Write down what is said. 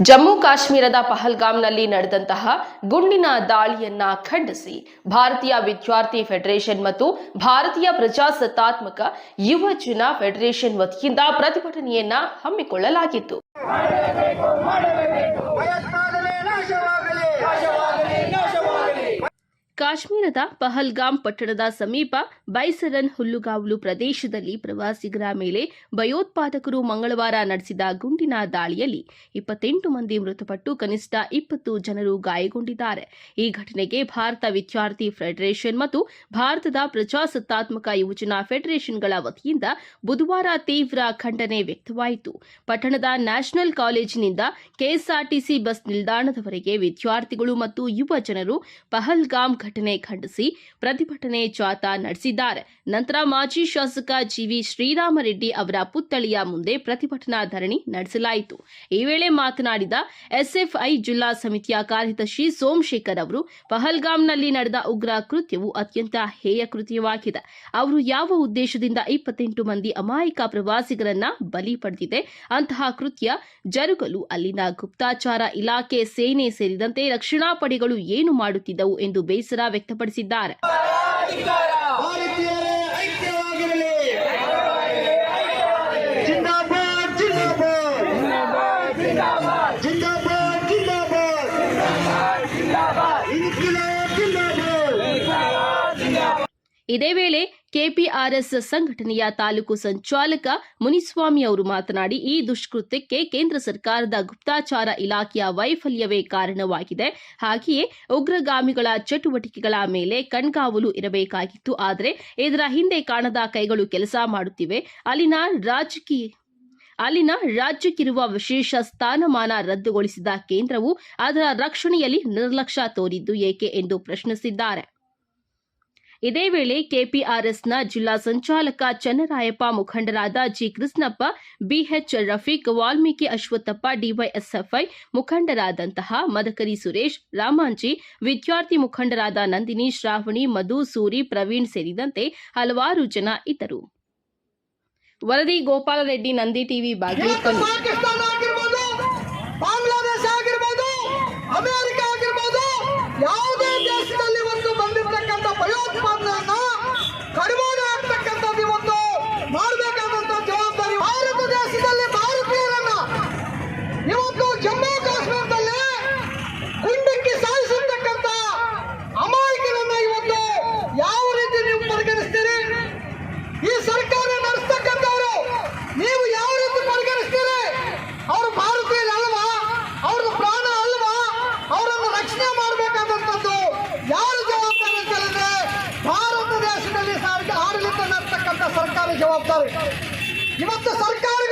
ಜಮ್ಮು ಕಾಶ್ಮೀರದ ಪಹಲ್ಗಾಮ್ನಲ್ಲಿ ನಡೆದಂತಹ ಗುಂಡಿನ ದಾಳಿಯನ್ನ ಖಂಡಿಸಿ ಭಾರತೀಯ ವಿದ್ಯಾರ್ಥಿ ಫೆಡರೇಷನ್ ಮತ್ತು ಭಾರತೀಯ ಪ್ರಜಾಸತ್ತಾತ್ಮಕ ಯುವಜನ ಫೆಡರೇಷನ್ ವತಿಯಿಂದ ಪ್ರತಿಭಟನೆಯನ್ನ ಹಮ್ಮಿಕೊಳ್ಳಲಾಗಿತ್ತು. ಕಾಶ್ಮೀರದ ಪಹಲ್ಗಾಮ್ ಪಟ್ಟಣದ ಸಮೀಪ ಬೈಸರನ್ ಹುಲ್ಲುಗಾವಲು ಪ್ರದೇಶದಲ್ಲಿ ಪ್ರವಾಸಿಗರ ಮೇಲೆ ಭಯೋತ್ಪಾದಕರು ಮಂಗಳವಾರ ನಡೆಸಿದ ಗುಂಡಿನ ದಾಳಿಯಲ್ಲಿ ಇಪ್ಪತ್ತೆಂಟು ಮಂದಿ ಮೃತಪಟ್ಟು ಕನಿಷ್ಠ ಇಪ್ಪತ್ತು ಜನರು ಗಾಯಗೊಂಡಿದ್ದಾರೆ. ಈ ಘಟನೆಗೆ ಭಾರತ ವಿದ್ಯಾರ್ಥಿ ಫೆಡರೇಷನ್ ಮತ್ತು ಭಾರತದ ಪ್ರಜಾಸತ್ತಾತ್ಮಕ ಯುವಜನ ಫೆಡರೇಷನ್ಗಳ ವತಿಯಿಂದ ಬುಧವಾರ ತೀವ್ರ ಖಂಡನೆ ವ್ಯಕ್ತವಾಯಿತು. ಪಟ್ಟಣದ ನ್ಯಾಷನಲ್ ಕಾಲೇಜಿನಿಂದ ಕೆಎಸ್ಆರ್ಟಿಸಿ ಬಸ್ ನಿಲ್ದಾಣದವರೆಗೆ ವಿದ್ಯಾರ್ಥಿಗಳು ಮತ್ತು ಯುವ ಜನರು ಪಹಲ್ಗಾಮ್ ಘಟನೆ ಖಂಡಿಸಿ ಪ್ರತಿಭಟನೆ ಜಾಥಾ ನಡೆಸಿದ್ದಾರೆ. ನಂತರ ಮಾಜಿ ಶಾಸಕ ಜಿವಿ ಶ್ರೀರಾಮರೆಡ್ಡಿ ಅವರ ಪುತ್ಥಳಿಯ ಮುಂದೆ ಪ್ರತಿಭಟನಾ ಧರಣಿ ನಡೆಸಲಾಯಿತು. ಈ ವೇಳೆ ಮಾತನಾಡಿದ ಎಸ್ಎಫ್ಐ ಜಿಲ್ಲಾ ಸಮಿತಿಯ ಕಾರ್ಯದರ್ಶಿ ಸೋಮಶೇಖರ್ ಅವರು, ಪಹಲ್ಗಾಮ್ನಲ್ಲಿ ನಡೆದ ಉಗ್ರ ಕೃತ್ಯವು ಅತ್ಯಂತ ಹೇಯ ಕೃತ್ಯವಾಗಿದೆ. ಅವರು ಯಾವ ಉದ್ದೇಶದಿಂದ ಇಪ್ಪತ್ತೆಂಟು ಮಂದಿ ಅಮಾಯಕ ಪ್ರವಾಸಿಗರನ್ನ ಬಲಿ ಪಡೆದಿದೆ, ಅಂತಹ ಕೃತ್ಯ ಜರುಗಲು ಅಲ್ಲಿನ ಗುಪ್ತಾಚಾರ ಇಲಾಖೆ ಸೇನೆ ಸೇರಿದಂತೆ ರಕ್ಷಣಾ ಪಡೆಗಳು ಏನು ಮಾಡುತ್ತಿದ್ದವು ಎಂದು ಬೇಸರ ವ್ಯಕ್ತಪಡಿಸಿದ್ದಾರೆ. ಇನ್ಕಿಲಾಬ್ ಜಿಂದಾಬಾದ್. ಇದೇ ವೇಳೆ ಕೆಪಿಆರ್ಎಸ್ ಸಂಘಟನೆಯ ತಾಲೂಕು ಸಂಚಾಲಕ ಮುನಿಸ್ವಾಮಿ ಅವರು ಮಾತನಾಡಿ, ಈ ದುಷ್ಕೃತ್ಯಕ್ಕೆ ಕೇಂದ್ರ ಸರ್ಕಾರದ ಗುಪ್ತಾಚಾರ ಇಲಾಖೆಯ ವೈಫಲ್ಯವೇ ಕಾರಣವಾಗಿದೆ. ಹಾಗೆಯೇ ಉಗ್ರಗಾಮಿಗಳ ಚಟುವಟಿಕೆಗಳ ಮೇಲೆ ಕಣ್ಗಾವಲು ಇರಬೇಕಾಗಿತ್ತು. ಆದರೆ, ಇದರ ಹಿಂದೆ ಕಾಣದ ಕೈಗಳು ಕೆಲಸ ಮಾಡುತ್ತಿವೆ. ಅಲ್ಲಿನ ರಾಜಕೀಯ, ಅಲ್ಲಿನ ರಾಜ್ಯಕ್ಕಿರುವ ವಿಶೇಷ ಸ್ಥಾನಮಾನ ರದ್ದುಗೊಳಿಸಿದ ಕೇಂದ್ರವು ಅದರ ರಕ್ಷಣೆಯಲ್ಲಿ ನಿರ್ಲಕ್ಷ್ಯ ತೋರಿದ್ದು ಏಕೆ ಎಂದು ಪ್ರಶ್ನಿಸಿದ್ದಾರೆ. ಇದೇ ವೇಳೆ ಕೆಪಿಆರ್ಎಸ್ನ ಜಿಲ್ಲಾ ಸಂಚಾಲಕ ಚನ್ನರಾಯಪ್ಪ ಮುಖಂಡರಾದ G Krishnappa BH Rafiq, Valmiki Ashwathappa, DYSFI ಮುಖಂಡರಾದಂತಹ Madakari Suresh, Ramanji, ವಿದ್ಯಾರ್ಥಿ ಮುಖಂಡರಾದ ನಂದಿನಿ, ಶ್ರಾವಣಿ, ಮಧು, ಸೂರಿ, ಪ್ರವೀಣ್ ಸೇರಿದಂತೆ ಹಲವಾರು ಜನ ಇದ್ದರು. ವರದಿ ಗೋಪಾಲರೆಡ್ಡಿ ನಂದಿ ಟಿವಿ ಬಾಗಿಲು ಬಾಗೇಪಲ್ಲಿ ಪಾಕಿಸ್ತಾನ ಆಗಿರ್ಬೋದು, ಬಾಂಗ್ಲಾದೇಶ ಆಗಿರ್ಬೋದು, ಅಮೆರಿಕ ಆಗಿರ್ಬೋದು ಇವತ್ತು ಜಮ್ಮು ಕಾಶ್ಮೀರದಲ್ಲಿ ಗುಂಡಿಕ್ಕಿ ಸಾಯಿಸಿರ್ತಕ್ಕಂಥ ಅಮಾಯಕರನ್ನ ಇವತ್ತು ಯಾವ ರೀತಿ ನೀವು ಪರಿಗಣಿಸ್ತೀರಿ? ಈ ಸರ್ಕಾರ ನಡೆಸ್ತಕ್ಕಂಥವ್ರು ನೀವು ಯಾವ ರೀತಿ ಪರಿಗಣಿಸ್ತೀರಿ? ಅವರು ಭಾರತೀಯರಲ್ವಾ ಅವ್ರದ್ದು ಪ್ರಾಣ ಅಲ್ವಾ? ಅವರನ್ನು ರಕ್ಷಣೆ ಮಾಡಬೇಕಾದಂಥದ್ದು ಯಾರು ಜವಾಬ್ದಾರಿ ಅಂತ ಹೇಳಿದ್ರೆ ಭಾರತ ದೇಶದಲ್ಲಿ ಆಡಳಿತ ನಡೆಸ್ತಕ್ಕಂಥ ಸರ್ಕಾರ ಜವಾಬ್ದಾರಿ. ಇವತ್ತು ಸರ್ಕಾರಗಳಿಗೆ